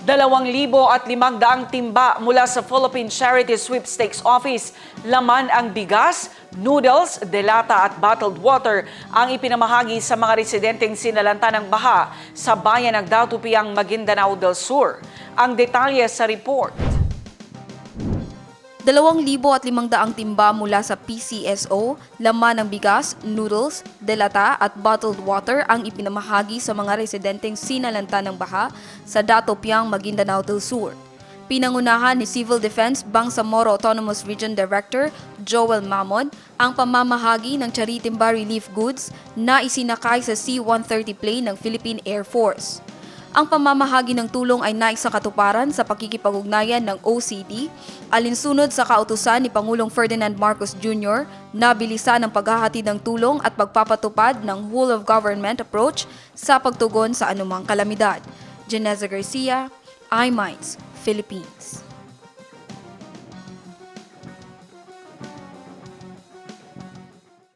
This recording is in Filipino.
Dalawang libo at limang daang timba mula sa Philippine Charity Sweepstakes Office. Laman ang bigas, noodles, delata at bottled water ang ipinamahagi sa mga residenteng sinalanta ng baha sa bayan ng Dautupiang Maguindanao del Sur. Ang detalye sa report. Dalawang libo at limang daang timba mula sa PCSO, laman ng bigas, noodles, delata at bottled water ang ipinamahagi sa mga residenteng sinalanta ng baha sa Dato Piang, Maguindanao del Sur. Pinangunahan ni Civil Defense Bangsamoro Autonomous Region Director Joel Mamon ang pamamahagi ng Charitimba relief goods na isinakay sa C-130 plane ng Philippine Air Force. Ang pamamahagi ng tulong ay naisakatuparan sa pakikipag-ugnayan ng OCD, alinsunod sa kautusan ni Pangulong Ferdinand Marcos Jr. na bilisan ang paghahatid ng tulong at pagpapatupad ng whole of government approach sa pagtugon sa anumang kalamidad. Janeza Garcia, iMinds, Philippines.